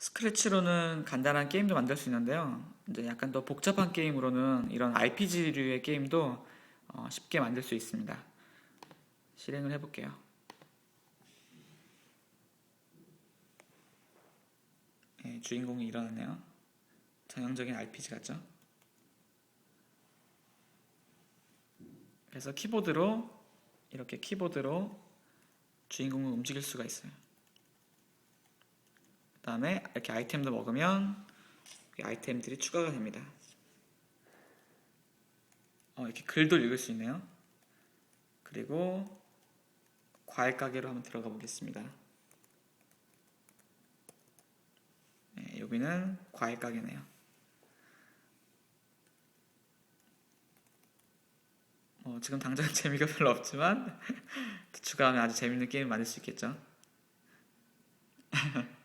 스크래치로는 간단한 게임도 만들 수 있는데요. 이제 약간 더 복잡한 게임으로는 이런 RPG류의 게임도 어, 쉽게 만들 수 있습니다. 실행을 해볼게요. 네, 주인공이 일어나네요. 전형적인 RPG 같죠? 그래서 키보드로 이렇게 키보드로 주인공을 움직일 수가 있어요. 그 다음에 이렇게 아이템도 먹으면 이 아이템들이 추가가 됩니다. 어, 이렇게 글도 읽을 수 있네요. 그리고 과일 가게로 한번 들어가 보겠습니다. 네, 여기는 과일 가게네요. 어, 지금 당장 재미가 별로 없지만 추가하면 아주 재밌는 게임 만들 수 있겠죠.